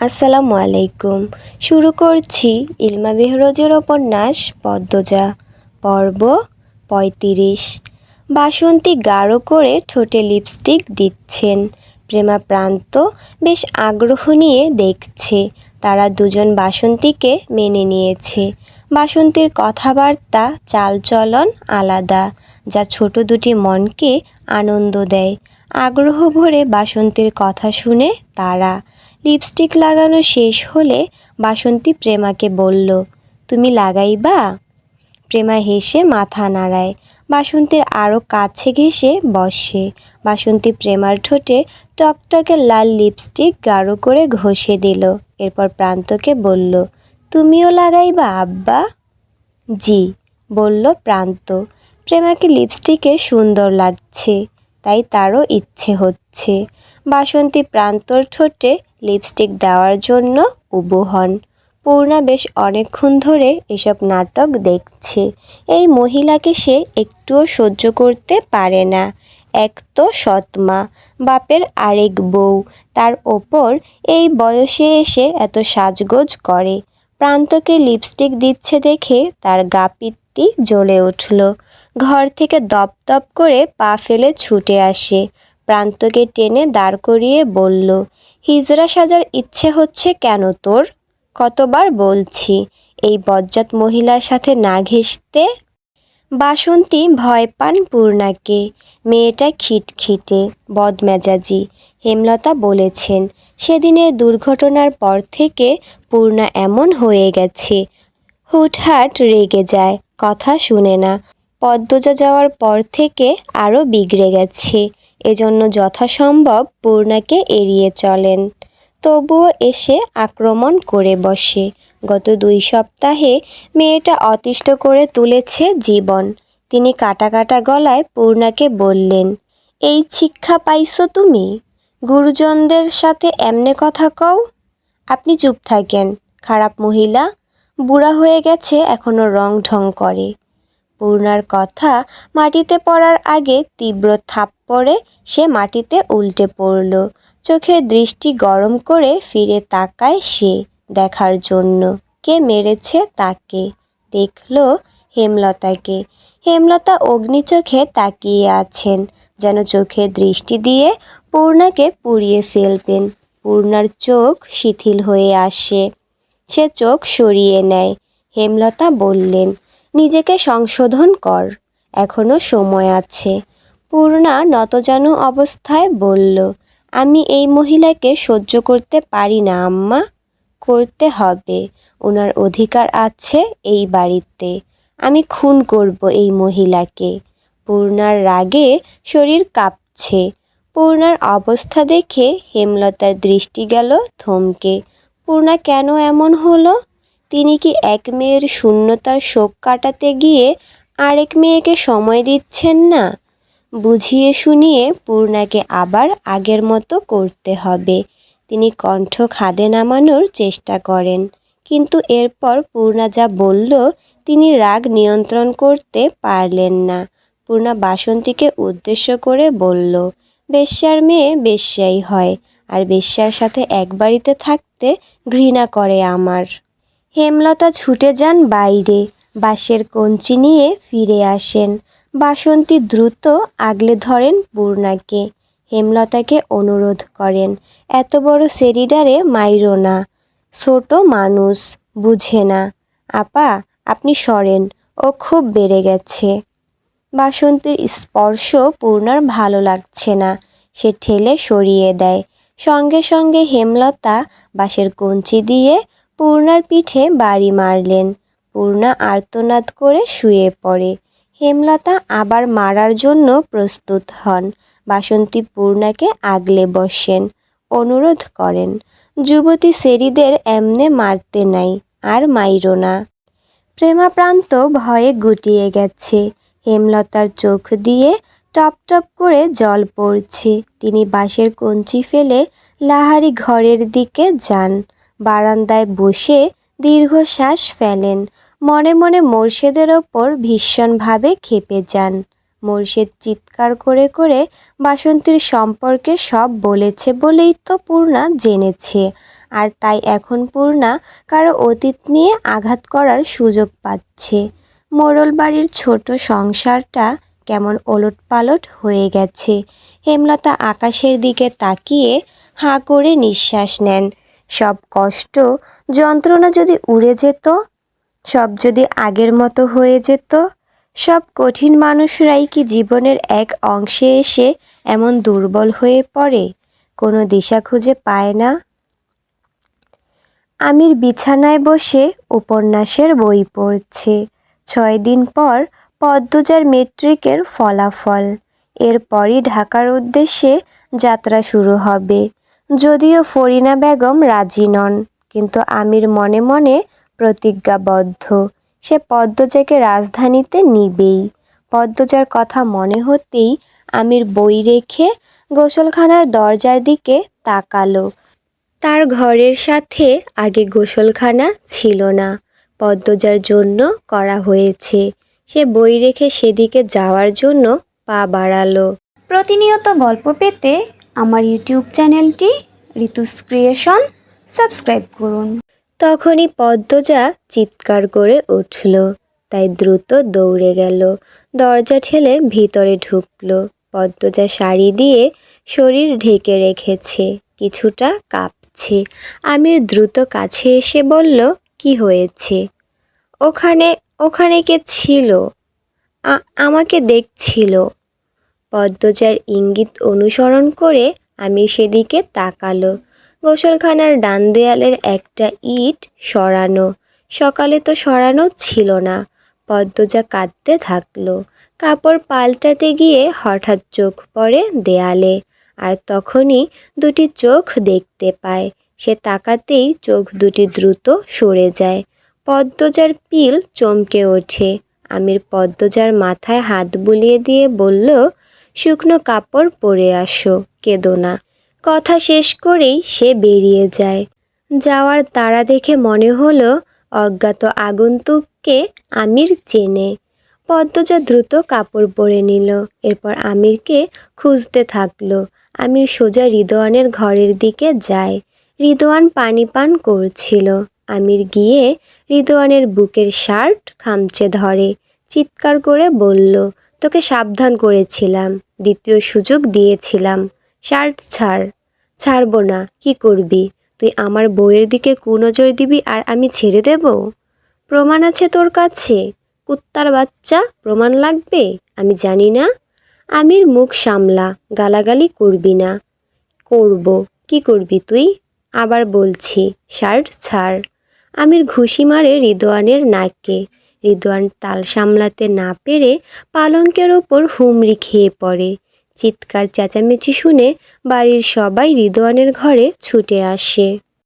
আসসালামু আলাইকুম। শুরু করছি ইলমা বেহরজের উপন্যাস পদ্মজা, পর্ব পঁয়ত্রিশ। বাসন্তী গাঢ় করে ঠোঁটে লিপস্টিক দিচ্ছেন। প্রেমা প্রান্ত বেশ আগ্রহ নিয়ে দেখছে। তারা দুজন বাসন্তীকে মেনে নিয়েছে। বাসন্তীর কথাবার্তা, চালচলন আলাদা, যা ছোট দুটি মনকে আনন্দ দেয়। আগ্রহ ভরে বাসন্তীর কথা শুনে তারা লিপস্টিক লাগানো শেষ হলে বাসন্তী প্রেমাকে বলল, তুমি লাগাইবা? প্রেমা হেসে মাথা নাড়ায়। বাসন্তীর আরও কাছে ঘেসে বসে। বাসন্তী প্রেমার ঠোঁটে টকটকে লাল লিপস্টিক গাঢ় করে ঘষে দিল। এরপর প্রান্তকে বলল, তুমিও লাগাইবা, আব্বা? জি বলল প্রান্ত। প্রেমাকে লিপস্টিকে সুন্দর লাগছে, তাই তারও ইচ্ছে হচ্ছে। বাসন্তী প্রান্তর ঠোঁটে লিপস্টিক দেওয়ার জন্য উবু হন। পূর্ণা বেশ অনেকক্ষণ ধরে এসব নাটক দেখছে। এই মহিলাকে সে একটুও সহ্য করতে পারে না। এক তো সৎমা, বাপের আরেক বউ। তার ওপর এই বয়সে এসে এত সাজগোজ করে। প্রান্তকে লিপস্টিক দিচ্ছে দেখে তার গা পিত্তি জ্বলে উঠল। ঘর থেকে দপ দপ করে পা ফেলে ছুটে আসে। প্রান্তকে টেনে দাঁড় করিয়ে বলল হিজড়া সাজার ইচ্ছে হচ্ছে কেন তোর? কতবার বলছি, এই বজ্জাত মহিলার সাথে না ঘেঁষতে? বাসন্তী ভয় পান পূর্ণাকে, মেয়েটা খিটখিটে, বদমেজাজি। হেমলতা বলেছেন, সেদিনের দুর্ঘটনার পর থেকে পূর্ণা এমন হয়ে গেছে, হুটহাট রেগে যায়, কথা শুনে না। পদ্মজা যাওয়ার পর থেকে আরও বিগড়ে গেছে। এজন্য যথাসম্ভব পূর্ণাকে এড়িয়ে চলেন। তবুও এসে আক্রমণ করে বসে। গত দুই সপ্তাহে মেয়েটা অতিষ্ঠ করে তুলেছে জীবন। তিনি কাটা কাটা গলায় পূর্ণাকে বললেন, এই শিক্ষা পাইছো তুমি? গুরুজনদের সাথে এমনে কথা কও। আপনি চুপ থাকেন, খারাপ মহিলা। বুড়া হয়ে গেছে, এখনও রং ঢং করে। পূর্ণার কথা মাটিতে পড়ার আগে তীব্র থাপ্পড়ে সে মাটিতে উল্টে পড়ল। চোখের দৃষ্টি গরম করে ফিরে তাকায় সে দেখার জন্য। কে মেরেছে তাকে? দেখল হেমলতাকে। হেমলতা অগ্নিচোখে তাকিয়ে আছেন, যেন চোখে দৃষ্টি দিয়ে পূর্ণাকে পুড়িয়ে ফেলবেন। পূর্ণার চোখ শিথিল হয়ে আসে, সে চোখ সরিয়ে নেয়। হেমলতা বললেন নিজেকে সংশোধন কর। এখনও সময় আছে। পূর্ণা নতজানু অবস্থায় বলল, আমি এই মহিলাকে সহ্য করতে পারি না, আম্মা। করতে হবে। ওনার অধিকার আছে এই বাড়িতে। আমি খুন করব এই মহিলাকে পূর্ণার রাগে শরীর কাঁপছে। পূর্ণার অবস্থা দেখে হেমলতার দৃষ্টি গেল থমকে। পূর্ণা কেন এমন হলো? তিনি কি এক মেয়ের শূন্যতার শোক কাটাতে গিয়ে আরেক মেয়েকে সময় দিচ্ছেন না? বুঝিয়ে শুনিয়ে পূর্ণাকে আবার আগের মতো করতে হবে। তিনি কণ্ঠ খাদে নামানোর চেষ্টা করেন। কিন্তু এরপর পূর্ণা যা বলল, তিনি রাগ নিয়ন্ত্রণ করতে পারলেন না। পূর্ণা বাসন্তীকে উদ্দেশ্য করে বলল, বেশ্যার মেয়ে বেশ্যাই হয়, আর বেশ্যার সাথে এক বাড়িতে থাকতে ঘৃণা করে আমার। হেমলতা ছুটে যান বাইরে। বাঁশের কঞ্চি নিয়ে ফিরে আসেন। বাসন্তী দ্রুত আগলে ধরেন পূর্ণাকে। হেমলতাকে অনুরোধ করেন, এত বড় সেরিডারে মাইরো না। ছোট মানুষ, বুঝে না। আপা, আপনি সরেন, ও খুব বেড়ে গেছে বাসন্তীর স্পর্শ পূর্ণার ভালো লাগছে না। সে ঠেলে সরিয়ে দেয়। সঙ্গে সঙ্গে হেমলতা বাঁশের কঞ্চি দিয়ে পূর্ণার পিঠে বাড়ি মারলেন। পূর্ণা আর্তনাদ করে শুয়ে পড়ে। হেমলতা আবার মারার জন্য প্রস্তুত হন। বাসন্তী পূর্ণাকে আগলে বসেন, অনুরোধ করেন, যুবতী সেরিদের এমনে মারতে নাই, আর মাইরো না। প্রেমাপ্রান্ত ভয়ে গুটিয়ে গেছে। হেমলতার চোখ দিয়ে টপ টপ করে জল পড়ছে। তিনি বাঁশের কঞ্চি ফেলে লাহারি ঘরের দিকে যান। বারান্দায় বসে দীর্ঘশ্বাস ফেলেন। মনে মনে মোর্শেদের ওপর ভীষণভাবে খেপে যান। মোর্শেদ চিৎকার করে করে বাসন্তীর সম্পর্কে সব বলেছে বলেই তো পূর্ণা জেনেছে। আর তাই এখন পূর্ণা কারও অতীত নিয়ে আঘাত করার সুযোগ পাচ্ছে। মোড়ল বাড়ির ছোট সংসারটা কেমন ওলটপালট হয়ে গেছে। হেমলতা আকাশের দিকে তাকিয়ে হাঁ করে নিঃশ্বাস নেন। সব কষ্ট যন্ত্রণা যদি উড়ে যেত, সব যদি আগের মতো হয়ে যেত, সব কঠিন মানুষরাই কি জীবনের এক অংশে এসে এমন দুর্বল হয়ে পড়ে, কোনো দিশা খুঁজে পায় না? আমির বিছানায় বসে উপন্যাসের বই পড়ছে। ছয় দিন পর পদ্মজার মেট্রিকের ফলাফল। এরপরই ঢাকার উদ্দেশ্যে যাত্রা শুরু হবে। যদিও ফরিনা বেগম রাজি নন, কিন্তু আমির মনে মনে প্রতিজ্ঞাবদ্ধ। সে পদ্মজাকে রাজধানীতে নিবেই। পদ্মজার কথা মনে হতেই আমির বই রেখে গোসলখানার দরজার দিকে তাকালো। তার ঘরের সাথে আগে গোসলখানা ছিল না, পদ্মজার জন্য করা হয়েছে। সে বই রেখে সেদিকে যাওয়ার জন্য পা বাড়ালো। প্রতিনিয়ত গল্প পেতে আমার ইউটিউব চ্যানেলটি ঋতুস ক্রিয়েশন সাবস্ক্রাইব করুন। তখনই পদ্মজা চিৎকার করে উঠল, তাই দ্রুত দৌড়ে গেল। দরজা ঠেলে ভিতরে ঢুকলো। পদ্মজা শাড়ি দিয়ে শরীর ঢেকে রেখেছে, কিছুটা কাঁপছে। আমির দ্রুত কাছে এসে বলল, কি হয়েছে? ওখানে ওখানে কে ছিল? আমাকে দেখছিল। পদ্মজার ইঙ্গিত অনুসরণ করে আমি সেদিকে তাকালো। গোসলখানার ডান দেয়ালের একটা ইট সরানো। সকালে তো সরানো ছিল না। পদ্মজা কাঁদতে থাকল। কাপড় পাল্টাতে গিয়ে হঠাৎ চোখ পড়ে দেয়ালে। আর তখনই দুটি চোখ দেখতে পায়। সে তাকাতেই চোখ দুটি দ্রুত সরে যায়। পদ্মজার পিল চমকে ওঠে। আমির পদ্মজার মাথায় হাত বুলিয়ে দিয়ে বলল শুকনো কাপড় পরে আসো, কেঁদো না। কথা শেষ করেই সে বেরিয়ে যায়। যাওয়ার তাড়া দেখে মনে হলো অজ্ঞাত আগন্তুককে আমির চেনে। পদ্মজা দ্রুত কাপড় পরে নিল, এরপর আমিরকে খুঁজতে থাকল। আমির সোজা রিদোয়ানের ঘরের দিকে যায়। রিদোয়ান পানি পান করছিল। আমির গিয়ে রিদোয়ানের বুকের শার্ট খামচে ধরে, চিৎকার করে বলল তোকে সাবধান করেছিলাম। দ্বিতীয় সুযোগ দিয়েছিলাম। শার্ট ছাড়। ছাড়বো না। কি করবি? তুই আমার বইয়ের দিকে কুনজর দিবি আর আমি ছেড়ে দেব? প্রমাণ আছে তোর কাছে? কুত্তার বাচ্চা? প্রমাণ লাগবে? আমি জানি না। আমির মুখ সামলা, গালাগালি করবি না। করব। কি করবি তুই? আবার বলছি শার্ট ছাড়। আমির ঘুষি মারে রিদোয়ানের নাকে। রিদোয়ান টাল সামলাতে না পেরে পালঙ্কের ওপর হুমড়ি খেয়ে পড়ে। চিৎকার চেঁচামেচি শুনে বাড়ির সবাই রিদোয়ানের ঘরে ছুটে আসে।